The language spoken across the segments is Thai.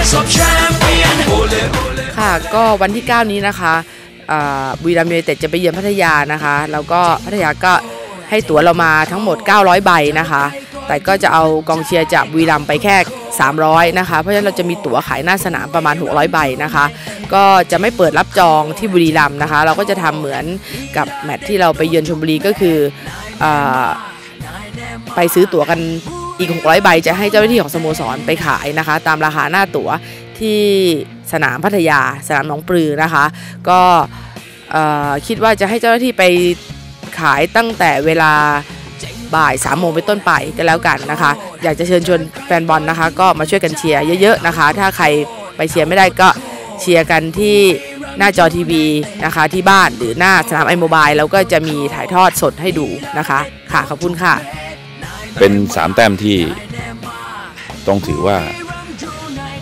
voice of champion. Ole, ole. ค่ะก็วันที่ 9 นี้นะคะบุรีรัมย์ยูไนเต็ดจะไปเยือนพัทยานะคะ แล้วก็พัทยาก็ให้ตั๋วเรามาทั้งหมด 900 ใบนะคะ แต่ก็จะเอากองเชียร์จากบุรีรัมย์ไปแค่ 300 นะคะ เพราะฉะนั้นเราจะมีตั๋วขายหน้าสนามประมาณ 600 ใบนะคะ ก็จะไม่เปิดรับจองที่บุรีรัมย์นะคะ เราก็จะทำเหมือนกับแมตช์ที่เราไปเยือนชลบุรีก็คืออไปซื้อตั๋วกัน อีก 600 ใบจะให้เจ้าหน้าที่ของสโมสรไปขายนะคะ ตามราคาหน้าตั๋วที่สนามพัทยา สนามหนองปลือนะคะ ก็คิดว่าจะให้เจ้าหน้าที่ไปขายตั้งแต่เวลาบ่ายสามโมงเป็นต้นไปก็แล้วกันนะคะ อยากจะเชิญชวนแฟนบอลนะคะ ก็มาช่วยกันเชียร์เยอะ ๆ นะคะ ถ้าใครไปเชียร์ไม่ได้ก็เชียร์กันที่หน้าจอทีวีนะคะ ที่บ้านหรือหน้าสนามไอโมบายแล้วก็จะมีถ่ายทอดสดให้ดูนะคะ ค่ะขอบคุณค่ะ เป็นสามแต้มที่ต้องถือว่า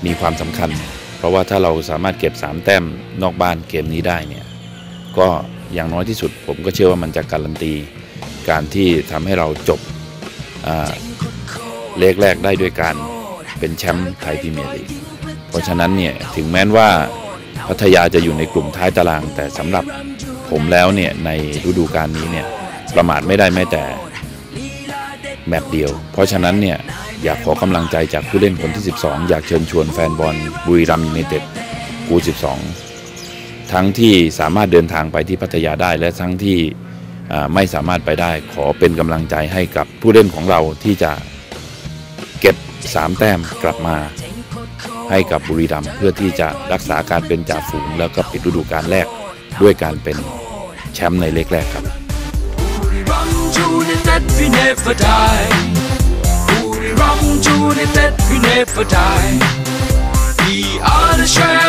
มีความสำคัญ เพราะว่าถ้าเราสามารถเก็บสามแต้มนอกบ้านเกมนี้ได้เนี่ยก็อย่างน้อยที่สุดผมก็เชื่อว่ามันจะการันตี การที่ทำให้เราจบเลขแรกได้ด้วยการเป็นแชมป์ไทยพรีเมียร์ลีกเพราะฉะนั้นเนี่ยถึงแม้ว่าพัทยาจะอยู่ในกลุ่มท้ายตาราง แต่สำหรับผมแล้วเนี่ยในฤดูกาลนี้เนี่ยประมาทไม่ได้แม้แต่ แมตช์เดียว เพราะฉะนั้นเนี่ยอยากขอกำลังใจจากผู้เล่นคนที่ 12 อยากเชิญชวนแฟนบอลบุรีรัมย์ยูไนเต็ดกู 12 ทั้งที่สามารถเดินทางไปที่พัทยาได้และทั้งที่ไม่สามารถไปได้ขอเป็นกำลังใจให้กับผู้เล่นของเราที่จะเก็บ 3 แต้มกลับมาให้กับบุรีรัมย์เพื่อที่จะรักษาการเป็นจ่าฝูงแล้วก็ปิดฤดูกาลแรกด้วยการเป็นแชมป์ในเล็กแรกครับ we never die. Rum United, we never die. We are the champions.